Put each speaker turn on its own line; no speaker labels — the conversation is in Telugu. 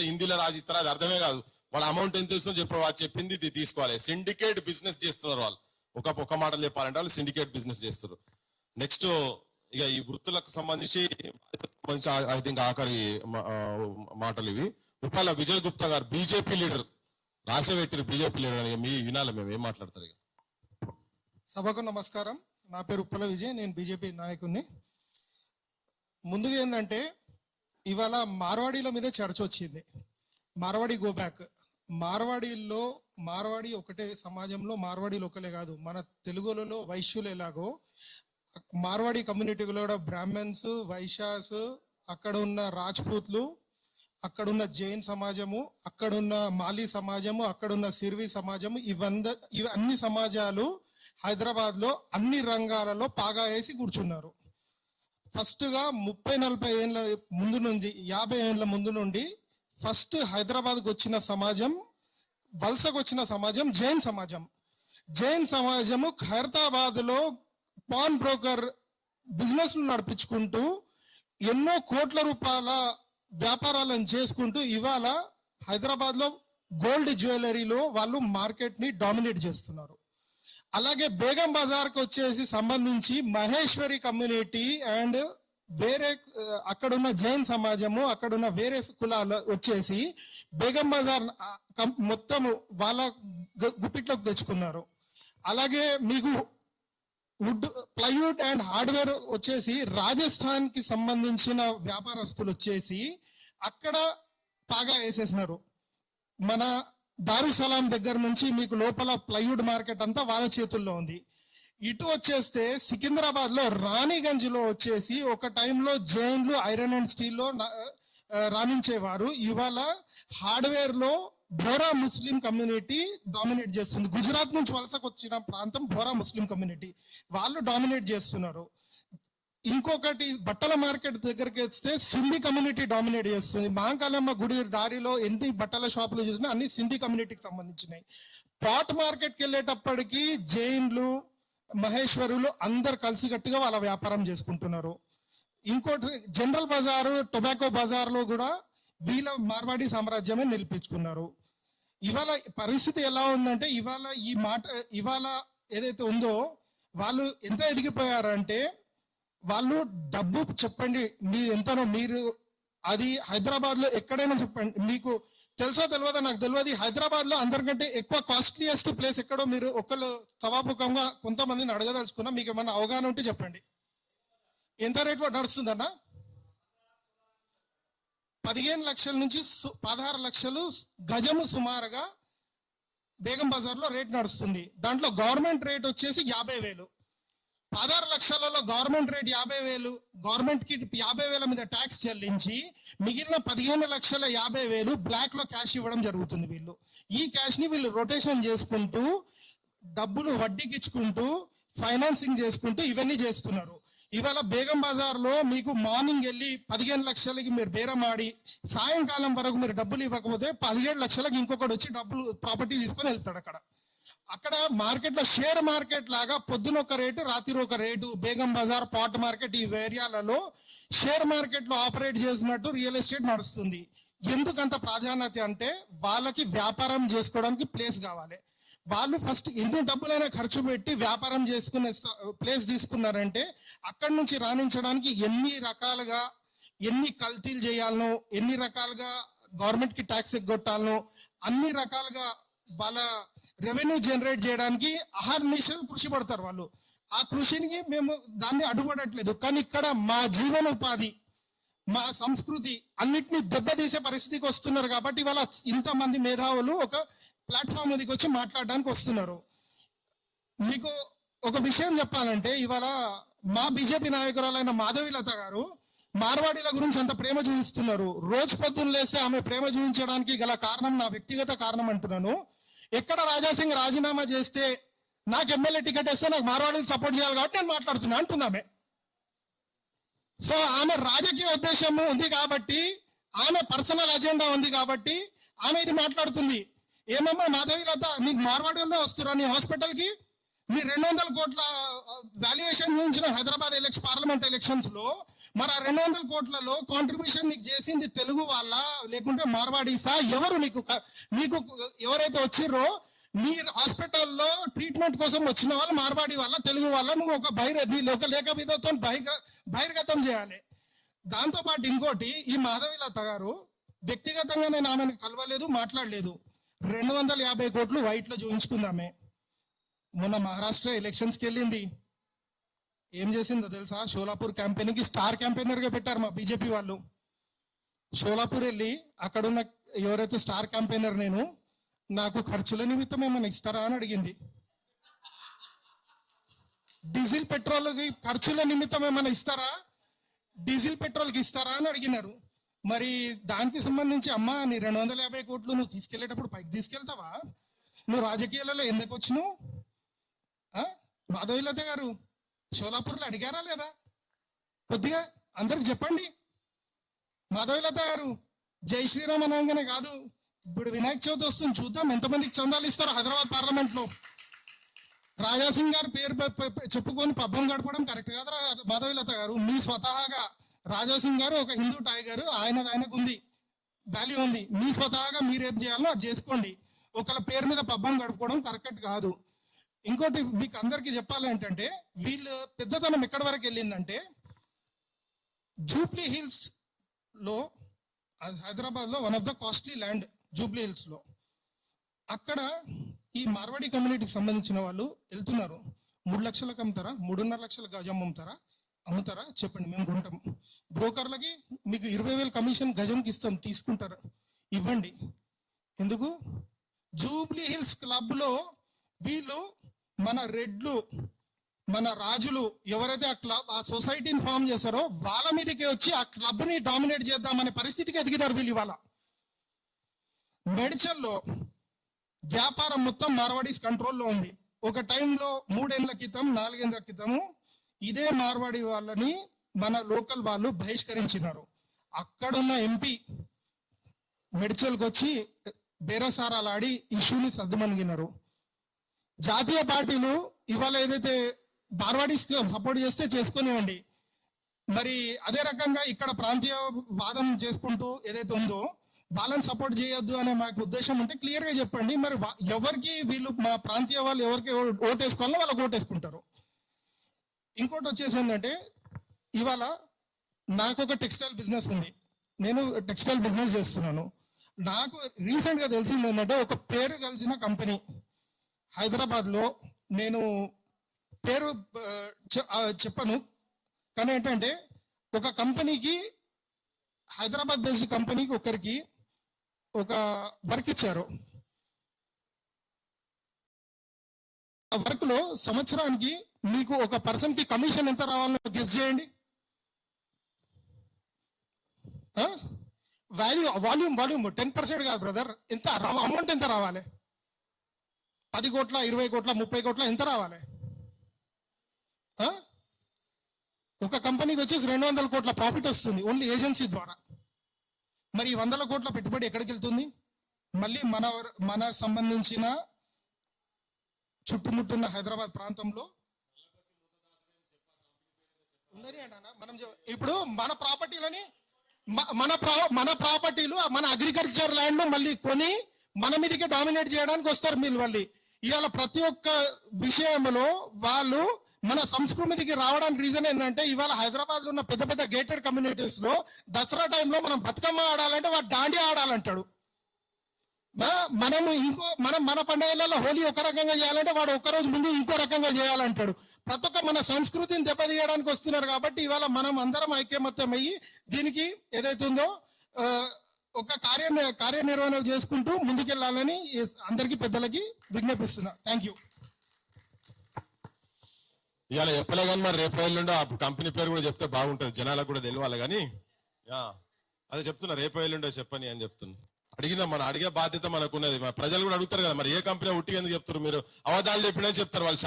హిందీలో రాసిస్తారా? అది అర్థమే కాదు. వాళ్ళ అమౌంట్ ఎంత ఇస్తుందో చెప్పి వాళ్ళు చెప్పింది ఇది తీసుకోవాలి. సిండికేట్ బిజినెస్ చేస్తున్నారు వాళ్ళు. ఒక ఒక మాటలు చెప్పాలంటే వాళ్ళు సిండికేట్ బిజినెస్ చేస్తారు నెక్స్ట్ ఇక ఈ వృత్తులకు సంబంధించి ఐ థింక్ ఆఖరి మాటలు ఇవి. ఉపాల విజయ్ గుప్తా గారు బీజేపీ లీడర్. రాసే పెట్టారు బీజేపీ లీడర్ మీ వినాలి మేము ఏం మాట్లాడతారు ఇక?
సభకు నమస్కారం. నా పేరు ఉప్పల విజయ్ నేను బీజేపీ నాయకుడిని. ముందుగా ఏంటంటే ఇవాళ మార్వాడీల మీద చర్చ వచ్చింది. Marwadi go back. మార్వాడీల్లో మార్వాడి ఒకటే సమాజంలో మార్వాడీలు ఒకలే కాదు మన తెలుగులలో వైశ్యులు ఎలాగో మార్వాడి కమ్యూనిటీలో కూడా బ్రాహ్మణ్స్ వైశ్యాస్ అక్కడ ఉన్న రాజ్పూత్లు అక్కడున్న జైన్ సమాజము అక్కడున్న మాలీ సమాజము అక్కడున్న సిర్వి సమాజము ఇవంద ఇవి అన్ని సమాజాలు హైదరాబాద్లో అన్ని రంగాలలో పాగా వేసి కూర్చున్నారు. ఫస్ట్గా ముప్పై నలభై ఏళ్ళ ముందు నుండి యాభై ఏళ్ళ ముందు నుండి ఫస్ట్ హైదరాబాద్కు వచ్చిన సమాజం వలసకు వచ్చిన సమాజం జైన్ సమాజం. జైన్ సమాజము ఖైరతాబాద్లో పాన్ బ్రోకర్ బిజినెస్ను నడిపించుకుంటూ ఎన్నో కోట్ల రూపాయల వ్యాపారాలను చేసుకుంటూ ఇవాళ హైదరాబాద్లో గోల్డ్ జ్యువెలరీలో వాళ్ళు మార్కెట్ని డామినేట్ చేస్తున్నారు. అలాగే బేగం బజార్కి వచ్చేసి సంబంధించి మహేశ్వరి కమ్యూనిటీ అండ్ వేరే అక్కడున్న జైన్ సమాజము అక్కడున్న వేరే కులాలు వచ్చేసి బేగం బజార్ కం- మొత్తము వాళ్ళ గుప్పిట్లోకి తెచ్చుకున్నారు. అలాగే మీకు వుడ్ ప్లైవుడ్ అండ్ హార్డ్వేర్ వచ్చేసి రాజస్థాన్కి సంబంధించిన వ్యాపారస్తులు వచ్చేసి అక్కడ బాగా వేసేసినారు. మన దారుసలాం దగ్గర నుంచి మీకు లోపల ప్లైవుడ్ మార్కెట్ అంతా వాళ్ళ చేతుల్లో ఉంది. ఇటు వచ్చేస్తే సికింద్రాబాద్లో రాణిగంజ్లో వచ్చేసి ఒక టైంలో జైన్లు ఐరన్ అండ్ స్టీల్లో రాణించేవారు. ఇవాళ హార్డ్వేర్లో బోరా ముస్లిం కమ్యూనిటీ డామినేట్ చేస్తుంది. గుజరాత్ నుంచి వలసకు వచ్చిన ప్రాంతం బోరా ముస్లిం కమ్యూనిటీ. వాళ్ళు డామినేట్ చేస్తున్నారు. ఇంకొకటి బట్టల మార్కెట్ దగ్గరికి వస్తే సింధీ కమ్యూనిటీ డామినేట్ చేస్తుంది. మాంకాలమ్మ గుడి దారిలో ఎన్ని బట్టల షాపులు చూసినా అన్ని సింధీ కమ్యూనిటీకి సంబంధించినవి. పాట్ మార్కెట్కి వెళ్ళేటప్పటికి జైన్లు మహేశ్వరులు అందరు కలిసికట్టుగా వాళ్ళ వ్యాపారం చేసుకుంటున్నారు. ఇంకోటి జనరల్ బజార్ టొబాకో బజార్లో కూడా వీళ్ళ మార్వాడి సామ్రాజ్యమే నిలిపించుకున్నారు. ఇవాళ పరిస్థితి ఎలా ఉందంటే ఇవాళ ఈ మాట ఇవాళ ఏదైతే ఉందో వాళ్ళు ఎంత ఎదిగిపోయారంటే వాళ్ళు డబ్బు చెప్పండి మీ ఎంతనో మీరు అది హైదరాబాద్లో ఎక్కడైనా చెప్పండి. మీకు తెలుసో తెలియదో నాకు తెలియదు. హైదరాబాద్లో అందరికంటే ఎక్కువ కాస్ట్లీయెస్ట్ ప్లేస్ ఎక్కడో మీరు ఒకళ్ళు సభాముఖంగా కొంతమందిని అడగదలుచుకున్నా మీకు ఏమన్నా అవగాహన ఉంటే చెప్పండి. ఎంత రేట్ నడుస్తుందన్న? పదిహేను లక్షల నుంచి సు- పదహారు లక్షలు గజము సుమారుగా బేగం బజార్లో రేట్ నడుస్తుంది. దాంట్లో గవర్నమెంట్ రేట్ వచ్చేసి యాభై వేలు. పదహారు లక్షలలో గవర్నమెంట్ రేట్ యాభై వేలు గవర్నమెంట్కి యాభై వేల మీద ట్యాక్స్ చెల్లించి మిగిలిన పదిహేను లక్షల యాభై వేలు బ్లాక్లో క్యాష్ ఇవ్వడం జరుగుతుంది వీళ్ళు. ఈ క్యాష్ని వీళ్ళు రొటేషన్ చేసుకుంటూ డబ్బులు వడ్డీకి ఇచ్చుకుంటూ ఫైనాన్సింగ్ చేసుకుంటూ ఇవన్నీ చేస్తున్నారు. ఇవాళ బేగం బజార్లో మీకు మార్నింగ్ వెళ్ళి పదిహేను లక్షలకి మీరు బేరం ఆడి సాయంకాలం వరకు మీరు డబ్బులు ఇవ్వకపోతే పదిహేడు లక్షలకి ఇంకొకటి వచ్చి డబ్బులు ప్రాపర్టీ తీసుకొని వెళ్తాడు అక్కడ. అక్కడ మార్కెట్లో షేర్ మార్కెట్ లాగా పొద్దున ఒక రేటు రాత్రి ఒక rate Begum Bazar pot market ఈ ఏరియాలలో షేర్ మార్కెట్లో ఆపరేట్ చేసినట్టు రియల్ ఎస్టేట్ నడుస్తుంది. ఎందుకంత ప్రాధాన్యత అంటే వాళ్ళకి వ్యాపారం చేసుకోవడానికి ప్లేస్ కావాలి. వాళ్ళు ఫస్ట్ ఎన్ని డబ్బులైనా ఖర్చు పెట్టి వ్యాపారం చేసుకునే ప్లేస్ తీసుకున్నారంటే అక్కడి నుంచి రాణించడానికి ఎన్ని రకాలుగా ఎన్ని కల్తీలు చేయాలనో ఎన్ని రకాలుగా గవర్నమెంట్కి ట్యాక్స్ ఎగ్గొట్టాలనో అన్ని రకాలుగా వాళ్ళ రెవెన్యూ జనరేట్ చేయడానికి అహర్నిశలు కృషి పడతారు వాళ్ళు. ఆ కృషిని మేము దాన్ని అడ్డుపడట్లేదు. కానీ ఇక్కడ మా జీవనోపాధి మా సంస్కృతి అన్నిటిని దెబ్బతీసే పరిస్థితికి వస్తున్నారు కాబట్టి ఇవాళ ఇంతమంది మేధావులు ఒక ప్లాట్ఫామ్ మీదకి వచ్చి మాట్లాడడానికి వస్తున్నారు. మీకు ఒక విషయం చెప్పాలంటే ఇవాళ మా బీజేపీ నాయకురాలైన మాధవిలత గారు మార్వాడీల గురించి అంత ప్రేమ చూపిస్తున్నారు. రోజు పొద్దున్న లేస్తే ఆమె ప్రేమ చూపించడానికి గల కారణం నా వ్యక్తిగత కారణం అంటున్నాను. ఎక్కడ రాజాసింగ్ రాజీనామా చేస్తే నాకు ఎమ్మెల్యే టికెట్ ఇస్తే నాకు మార్వాడీలు సపోర్ట్ చేయాలి కాబట్టి నేను మాట్లాడుతున్నా అంటున్నామే. సో ఆమె రాజకీయ ఉద్దేశం ఉంది కాబట్టి ఆమె పర్సనల్ అజెండా ఉంది కాబట్టి ఆమె ఇది మాట్లాడుతుంది. ఏమమ్మా మాధవి లత నీకు మార్వాడీలో వస్తురా నీ హాస్పిటల్కి? మీరు రెండు వందల కోట్ల వాల్యుయేషన్ చూపించిన హైదరాబాద్ ఎలక్షన్ పార్లమెంట్ ఎలక్షన్స్లో మరి ఆ రెండు వందల కోట్లలో కాంట్రిబ్యూషన్ మీకు చేసింది తెలుగు వాళ్ళ లేకుంటే మార్వాడీసా? ఎవరు మీకు మీకు ఎవరైతే వచ్చిర్రో మీ హాస్పిటల్లో ట్రీట్మెంట్ కోసం వచ్చిన వాళ్ళు మార్వాడి వాళ్ళ తెలుగు వాళ్ళ నువ్వు ఒక బహిర్ ఒక లేఖ విధతో బహిర్గ బహిర్గతం చేయాలి. దాంతోపాటు ఇంకోటి ఈ మాధవిలత గారు వ్యక్తిగతంగా నేను ఆమెను కలవలేదు మాట్లాడలేదు. రెండు వందల యాభై కోట్లు వైట్లో చూపించుకుందామే. మొన్న మహారాష్ట్ర ఎలక్షన్స్కి వెళ్ళింది. ఏం చేసిందో తెలుసా? షోలాపూర్ క్యాంపెయిన్కి స్టార్ క్యాంపెయినర్గా పెట్టారు మా బీజేపీ వాళ్ళు. షోలాపూర్ వెళ్ళి అక్కడున్న ఎవరైతే స్టార్ క్యాంపెయినర్ నేను నాకు ఖర్చుల నిమిత్తం ఏమైనా ఇస్తారా అని అడిగింది. డీజిల్ పెట్రోల్కి ఖర్చుల నిమిత్తం ఏమైనా ఇస్తారా? డీజిల్ పెట్రోల్కి ఇస్తారా అని అడిగినారు. మరి దానికి సంబంధించి అమ్మా నీ రెండు వందల యాభై కోట్లు నువ్వు తీసుకెళ్ళేటప్పుడు పైకి తీసుకెళ్తావా? నువ్వు రాజకీయాలలో ఎందుకు వచ్చినావు? మాధవీలత గారు షోలాపూర్లో అడిగారా లేదా? కొద్దిగా అందరికి చెప్పండి. మాధవీలత గారు జై శ్రీరామ్ అనగానే కాదు ఇప్పుడు వినాయక చవితి వస్తుంది చూద్దాం ఎంతమందికి చందాలు ఇస్తారో హైదరాబాద్ పార్లమెంట్లో. రాజాసింగ్ గారి గారు పేరు చెప్పుకొని పబ్బం గడపడం కరెక్ట్ కాదు మాధవీలత గారు. మీ స్వతహాగా రాజాసింగ్ గారు ఒక హిందూ టైగర్ ఆయన ఆయనకు ఉంది వాల్యూ ఉంది. మీ స్వతహాగా మీరు ఏం చేయాలో అది చేసుకోండి. ఒకళ్ళ పేరు మీద పబ్బం గడుపుకోవడం కరెక్ట్ కాదు. ఇంకోటి మీకు అందరికీ చెప్పాలి ఏంటంటే వీళ్ళు పెద్దతనం ఎక్కడి వరకు వెళ్ళిందంటే జూబ్లీ హిల్స్లో హైదరాబాద్లో one of the costly land Jubilee హిల్స్లో. అక్కడ ఈ మార్వాడి కమ్యూనిటీకి సంబంధించిన వాళ్ళు వెళ్తున్నారు. మూడు లక్షలకు అమ్ముతారా? మూడున్నర లక్షల గజం అమ్ముతారా? అమ్ముతారా? చెప్పండి మేము కొంటాం. బ్రోకర్లకి మీకు ఇరవై వేల కమిషన్ గజంకి ఇస్తాం తీసుకుంటారా. ఇవ్వండి. ఎందుకు? జూబ్లీ హిల్స్ క్లబ్లో వీళ్ళు మన రెడ్లు మన రాజులు ఎవరైతే ఆ క్లబ్ ఆ సొసైటీని ఫామ్ చేశారో వాళ్ళ మీదకి వచ్చి ఆ క్లబ్ని డామినేట్ చేద్దామనే పరిస్థితికి ఎదిగినారు వీళ్ళు ఇవాళ. మెడిచల్లో వ్యాపారం మొత్తం మార్వాడీస్ కంట్రోల్లో ఉంది. ఒక టైంలో మూడేళ్ళ క్రితం నాలుగేళ్ళ క్రితము ఇదే మార్వాడి వాళ్ళని మన లోకల్ వాళ్ళు బహిష్కరించినారు. అక్కడున్న ఎంపీ మెడిచల్కి వచ్చి బేరసారాలు ఆడి ఇష్యూని సర్దుమణిగినారు. జాతీయ పార్టీలు ఇవాళ ఏదైతే మార్వాడీస్ సపోర్ట్ చేస్తే చేసుకునివ్వండి మరి అదే రకంగా ఇక్కడ ప్రాంతీయ వాదం చేసుకుంటూ ఏదైతే ఉందో వాళ్ళని సపోర్ట్ చేయొద్దు అనే మాకు ఉద్దేశం ఉంటే క్లియర్గా చెప్పండి. మరి ఎవరికి వీళ్ళు మా ప్రాంతీయ వాళ్ళు ఎవరికి ఓటేసుకోవాలో వాళ్ళకి ఓటేసుకుంటారు. ఇంకోటి వచ్చేసి ఏంటంటే ఇవాళ నాకు ఒక టెక్స్టైల్ బిజినెస్ ఉంది. నేను టెక్స్టైల్ బిజినెస్ చేస్తున్నాను. నాకు రీసెంట్గా తెలిసింది ఏంటంటే ఒక పేరు కలిసిన కంపెనీ. హైదరాబాద్లో నేను పేరు చెప్పను. కానీ ఏంటంటే ఒక కంపెనీకి హైదరాబాద్ బేస్డ్ కంపెనీకి ఒకరికి ఒక వర్క్ ఇచ్చారు. ఆ వర్క్లో సంవత్సరానికి మీకు ఒక పర్సన్కి కమిషన్ ఎంత రావాలో గెస్ చేయండి. Value volume volume ten percent కాదు బ్రదర్. ఎంత అమౌంట్ ఎంత రావాలి? పది కోట్ల ఇరవై కోట్ల ముప్పై కోట్ల ఎంత రావాలి? ఆ? ఒక కంపెనీకి వచ్చేసి రెండు వందల కోట్ల ప్రాఫిట్ వస్తుంది ఓన్లీ ఏజెన్సీ ద్వారా. మరి ఈ వందల కోట్ల పెట్టుబడి ఎక్కడికి వెళ్తుంది? మళ్ళీ మన మన సంబంధించిన చుట్టుముట్టున్న హైదరాబాద్ ప్రాంతంలో. ఉందని అంటానా? మనం ఇప్పుడు మన ప్రాపర్టీలని మన ప్రా- మన ప్రాపర్టీలు మన అగ్రికల్చర్ ల్యాండ్ మళ్ళీ కొని మన మీదకి డామినేట్ చేయడానికి వస్తారు మీరు మళ్ళీ. ఇవాళ ప్రతి ఒక్క విషయంలో వాళ్ళు మన సంస్కృతికి రావడానికి రీజన్ ఏంటంటే ఇవాళ హైదరాబాద్లో ఉన్న పెద్ద పెద్ద గేటెడ్ కమ్యూనిటీస్లో దసరా టైంలో మనం బతుకమ్మ ఆడాలంటే వాడు దాండి ఆడాలంటాడు. మనము ఇంకో మనం మన పండుగలలో హోలీ ఒక రకంగా చేయాలంటే వాడు ఒక రోజు ముందు ఇంకో రకంగా చేయాలంటాడు. ప్రతి ఒక్క మన సంస్కృతిని దెబ్బతీయడానికి వస్తున్నారు కాబట్టి ఇవాళ మనం అందరం ఐక్యమత్యం అయ్యి దీనికి ఏదైతుందో ఉందో ఆ, ఒక కార్య కార్యనిర్వహణ చేసుకుంటూ ముందుకెళ్ళాలని అందరికీ పెద్దలకి విజ్ఞాపిస్తున్నా. థ్యాంక్ యూ
ఇవాళ చెప్పలే కానీ మరి రేపు ఎల్లుండో ఆ కంపెనీ పేరు కూడా చెప్తే బాగుంటుంది. జనాలకు కూడా తెలియాలి కానీ యా అదే చెప్తున్నా రేపు ఎల్లుండో చెప్పని అని చెప్తున్నా. అడిగినా మన అడిగే బాధ్యత మనకున్నది. మన ప్రజలు కూడా అడుగుతారు కదా మరి ఏ కంపెనీ ఉట్టి ఎందుకు చెప్తారు మీరు? అవధాలు చెప్పినా చెప్తారు వాళ్ళు.